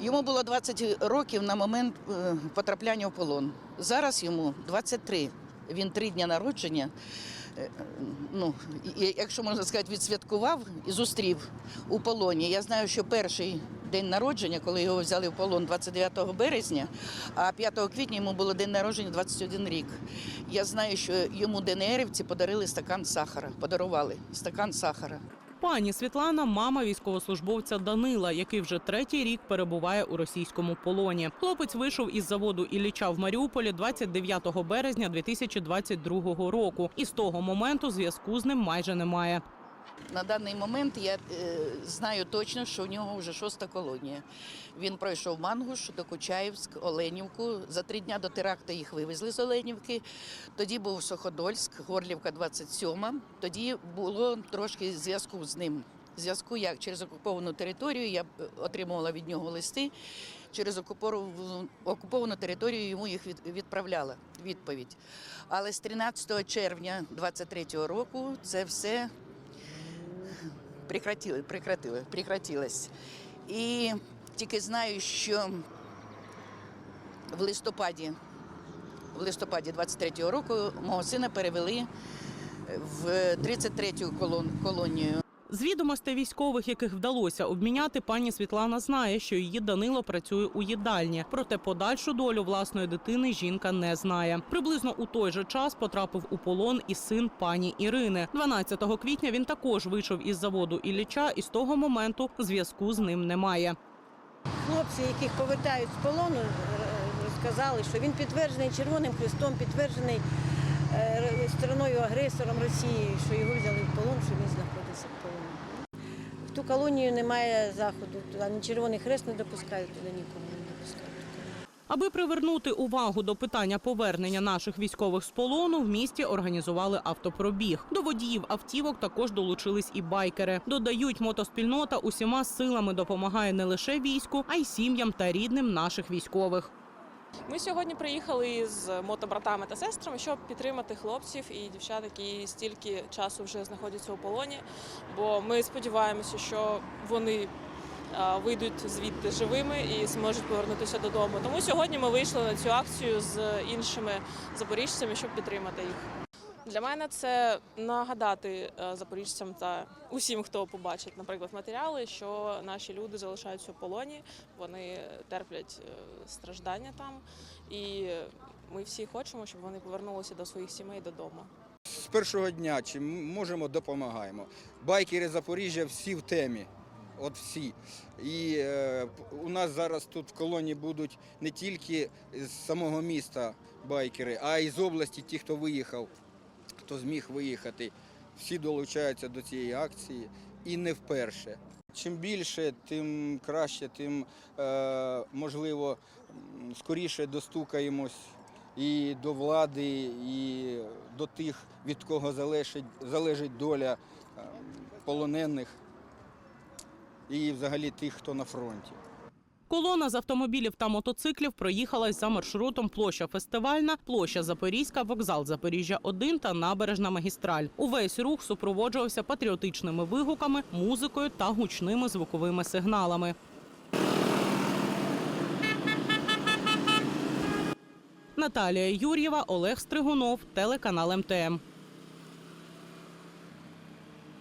Йому було 20 років на момент е, потрапляння в полон. Зараз йому 23. Він три дні народження. е, Ну, якщо можна сказати, відсвяткував і зустрів у полоні. Я знаю, що перший день народження, коли його взяли в полон 29 березня, а 5 квітня йому було день народження 21 рік. Я знаю, що йому ДНРівці подарили стакан сахара, подарували стакан сахара. Пані Світлана мама військовослужбовця Данила, який вже третій рік перебуває у російському полоні. Хлопець вийшов із заводу Ілліча в Маріуполі 29 березня 2022 року. І з того моменту зв'язку з ним майже немає. На даний момент я е, знаю точно, що в нього вже шоста колонія. Він пройшов Мангуш, Докучаївськ, Оленівку. За три дні до теракту їх вивезли з Оленівки. Тоді був Суходольськ, Горлівка 27. Тоді було трошки зв'язку з ним. Зв'язку як через окуповану територію я е, отримувала від нього листи. Через окуповану територію йому їх відправляла відповідь. Але з 13 червня 23-го року це все прекратили, прекратили, прекратилось. І тільки знаю, що в листопаді, в листопаді 23-го року мого сина перевели в 33-ю колон, колонію. З відомостей військових, яких вдалося обміняти, пані Світлана знає, що її Данило працює у їдальні. Проте подальшу долю власної дитини жінка не знає. Приблизно у той же час потрапив у полон і син пані Ірини. 12 квітня він також вийшов із заводу Ілліча, і з того моменту зв'язку з ним немає. Хлопці, яких повертають з полону, е, розказали, що він підтверджений Червоним Хрестом, підтверджений е, стороною агресором Росії, що його взяли в полон, що він знаходиться в полоні. Ту колонію немає заходу, туди ні Червоний Хрест не допускають, туди нікому не допускають. Аби привернути увагу до питання повернення наших військових з полону, в місті організували автопробіг. До водіїв автівок також долучились і байкери. Додають, мотоспільнота усіма силами допомагає не лише війську, а й сім'ям та рідним наших військових. Ми сьогодні приїхали з мотобратами та сестрами, щоб підтримати хлопців і дівчат, які стільки часу вже знаходяться у полоні. Бо ми сподіваємося, що вони вийдуть звідти живими і зможуть повернутися додому. Тому сьогодні ми вийшли на цю акцію з іншими запоріжцями, щоб підтримати їх. Для мене це нагадати е, запоріжцям та усім, хто побачить, наприклад, матеріали, що наші люди залишаються у полоні, вони терплять е, страждання там, і ми всі хочемо, щоб вони повернулися до своїх сімей додому. З першого дня чим можемо, допомагаємо. Байкери Запоріжжя всі в темі. От всі. І е, у нас зараз тут в колонії будуть не тільки з самого міста байкери, а й з області, ті, хто виїхав, хто зміг виїхати. Всі долучаються до цієї акції і не вперше. Чим більше, тим краще, тим е, можливо скоріше достукаємось і до влади, і до тих, від кого залежить, доля е, полонених і взагалі тих, хто на фронті. Колона з автомобілів та мотоциклів проїхалась за маршрутом площа фестивальна, площа Запорізька, вокзал Запоріжжя 1 та набережна магістраль. Увесь рух супроводжувався патріотичними вигуками, музикою та гучними звуковими сигналами. Наталія Юр'єва, Олег Стригунов, телеканал МТМ.